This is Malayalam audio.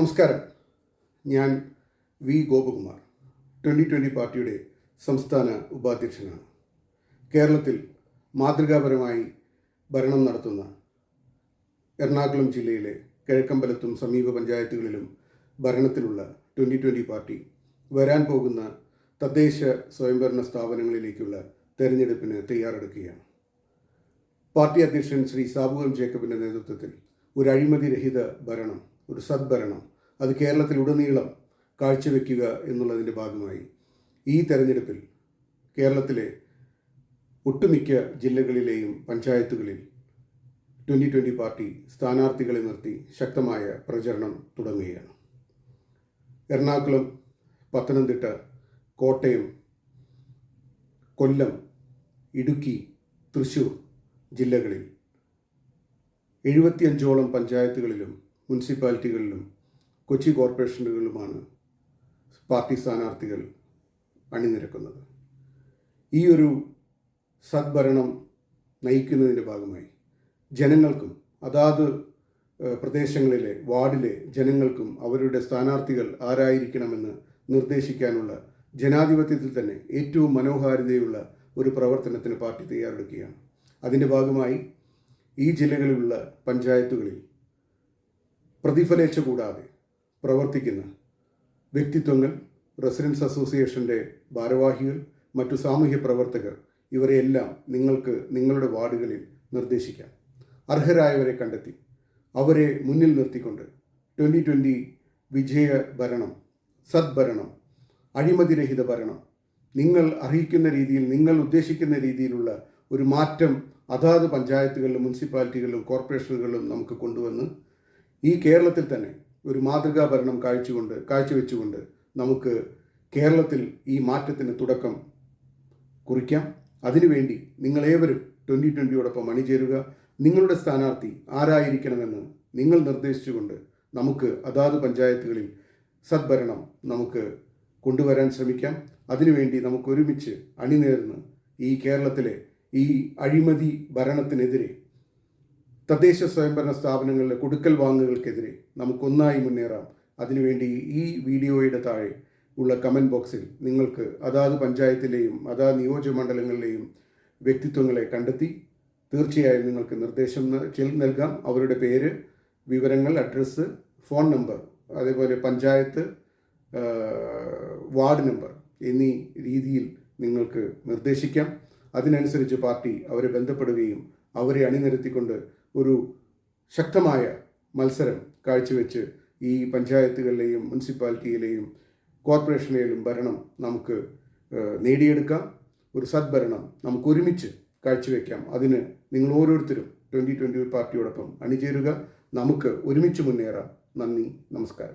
നമസ്കാരം. ഞാൻ വി ഗോപകുമാർ. ട്വന്റി ട്വന്റി പാർട്ടിയുടെ സംസ്ഥാന ഉപാധ്യക്ഷനാണ്. കേരളത്തിൽ മാതൃകാപരമായി ഭരണം നടത്തുന്ന എറണാകുളം ജില്ലയിലെ കിഴക്കമ്പലത്തും സമീപ പഞ്ചായത്തുകളിലും ഭരണത്തിലുള്ള ട്വന്റി ട്വന്റി പാർട്ടി വരാൻ പോകുന്ന തദ്ദേശ സ്വയംഭരണ സ്ഥാപനങ്ങളിലേക്കുള്ള തെരഞ്ഞെടുപ്പിന് തയ്യാറെടുക്കുകയാണ്. പാർട്ടി അധ്യക്ഷൻ ശ്രീ സാബു ജേക്കബിന്റെ നേതൃത്വത്തിൽ ഒരു അഴിമതിരഹിത ഭരണം ഒരു സദ്ഭരണം അത് കേരളത്തിലുടനീളം കാഴ്ചവെക്കുക എന്നുള്ളതിന്റെ ഭാഗമായി. ഈ തെരഞ്ഞെടുപ്പിൽ കേരളത്തിലെ ഒട്ടുമിക്ക ജില്ലകളിലെയും പഞ്ചായത്തുകളിൽ ട്വന്റി ട്വന്റി പാർട്ടി സ്ഥാനാർത്ഥികളെ നിർത്തി ശക്തമായ പ്രചരണം തുടങ്ങുകയാണ്. എറണാകുളം പത്തനംതിട്ട കോട്ടയം കൊല്ലം ഇടുക്കി തൃശൂർ ജില്ലകളിൽ എഴുപത്തിയഞ്ചോളം പഞ്ചായത്തുകളിലും മുനിസിപ്പാലിറ്റികളിലും കൊച്ചി കോർപ്പറേഷനുകളിലുമാണ് പാർട്ടി സ്ഥാനാർത്ഥികൾ അണിനിരക്കുന്നത്. ഈ ഒരു സദ്ഭരണം നയിക്കുന്നതിന്റെ ഭാഗമായി ജനങ്ങൾക്കും അതാത് പ്രദേശങ്ങളിലെ വാർഡിലെ ജനങ്ങൾക്കും അവരുടെ സ്ഥാനാർത്ഥികൾ ആരായിരിക്കണമെന്ന് നിർദ്ദേശിക്കാനുള്ള ജനാധിപത്യത്തിൽ തന്നെ ഏറ്റവും മനോഹാരിതയുള്ള ഒരു പ്രവർത്തനത്തിന് പാർട്ടി തയ്യാറെടുക്കുകയാണ്. അതിന്റെ ഭാഗമായി ഈ ജില്ലകളിലുള്ള പഞ്ചായത്തുകളിൽ പ്രതിഫലേച്ച കൂടാതെ പ്രവർത്തിക്കുന്ന വ്യക്തിത്വങ്ങൾ റെസിഡൻസ് അസോസിയേഷന്റെ ഭാരവാഹികൾ മറ്റു സാമൂഹ്യ പ്രവർത്തകർ ഇവരെയെല്ലാം നിങ്ങൾക്ക് നിങ്ങളുടെ വാർഡുകളിൽ നിർദ്ദേശിക്കാം. അർഹരായവരെ കണ്ടെത്തി. അവരെ മുന്നിൽ നിർത്തിക്കൊണ്ട് ട്വന്റി ട്വന്റി വിജയ ഭരണം സദ്ഭരണം അഴിമതിരഹിത ഭരണം നിങ്ങൾ അർഹിക്കുന്ന രീതിയിൽ നിങ്ങൾ ഉദ്ദേശിക്കുന്ന രീതിയിലുള്ള ഒരു മാറ്റം അതാത് പഞ്ചായത്തുകളിലും മുനിസിപ്പാലിറ്റികളിലും കോർപ്പറേഷനുകളിലും നമുക്ക് കൊണ്ടുവന്ന് ഈ കേരളത്തിൽ തന്നെ ഒരു മാതൃകാ ഭരണം കാഴ്ചകൊണ്ട് കാഴ്ചവെച്ചുകൊണ്ട് നമുക്ക് കേരളത്തിൽ ഈ മാറ്റത്തിന് തുടക്കം കുറിക്കാം. അതിനുവേണ്ടി നിങ്ങളേവരും ട്വന്റി ട്വന്റിയോടൊപ്പം അണിചേരുക. നിങ്ങളുടെ സ്ഥാനാർത്ഥി ആരായിരിക്കണമെന്ന് നിങ്ങൾ നിർദ്ദേശിച്ചുകൊണ്ട് നമുക്ക് അതാത് പഞ്ചായത്തുകളിൽ സദ്ഭരണം നമുക്ക് കൊണ്ടുവരാൻ ശ്രമിക്കാം. അതിനുവേണ്ടി നമുക്ക് ഒരുമിച്ച് അണിനേർന്ന് ഈ കേരളത്തിലെ ഈ അഴിമതി ഭരണത്തിനെതിരെ തദ്ദേശ സ്വയംഭരണ സ്ഥാപനങ്ങളിലെ കൊടുക്കൽ വാങ്ങുകൾക്കെതിരെ നമുക്കൊന്നായി മുന്നേറാം. അതിനുവേണ്ടി ഈ വീഡിയോയുടെ താഴെ ഉള്ള കമന്റ് ബോക്സിൽ നിങ്ങൾക്ക് അതാത് പഞ്ചായത്തിലെയും അതാത് നിയോജകമണ്ഡലങ്ങളിലെയും വ്യക്തിത്വങ്ങളെ കണ്ടെത്തി തീർച്ചയായും നിങ്ങൾക്ക് നിർദ്ദേശം നൽകാം. അവരുടെ പേര് വിവരങ്ങൾ അഡ്രസ്സ് ഫോൺ നമ്പർ അതേപോലെ പഞ്ചായത്ത് വാർഡ് നമ്പർ എന്നീ രീതിയിൽ നിങ്ങൾക്ക് നിർദ്ദേശിക്കാം. അതിനനുസരിച്ച് പാർട്ടി അവരെ ബന്ധപ്പെടുകയും അവരെ അണിനിരത്തിക്കൊണ്ട് ഒരു ശക്തമായ മത്സരം കാഴ്ചവെച്ച് ഈ പഞ്ചായത്തുകളിലെയും മുനിസിപ്പാലിറ്റിയിലെയും കോർപ്പറേഷനിലെയും ഭരണം നമുക്ക് നേടിയെടുക്കാം. ഒരു സദ്ഭരണം നമുക്ക് ഒരുമിച്ച് കാഴ്ചവെക്കാം. അതിന് നിങ്ങൾ ഓരോരുത്തരും ട്വന്റി ട്വന്റി പാർട്ടിയോടൊപ്പം അണിചേരുക. നമുക്ക് ഒരുമിച്ച് മുന്നേറാം. നന്ദി നമസ്കാരം.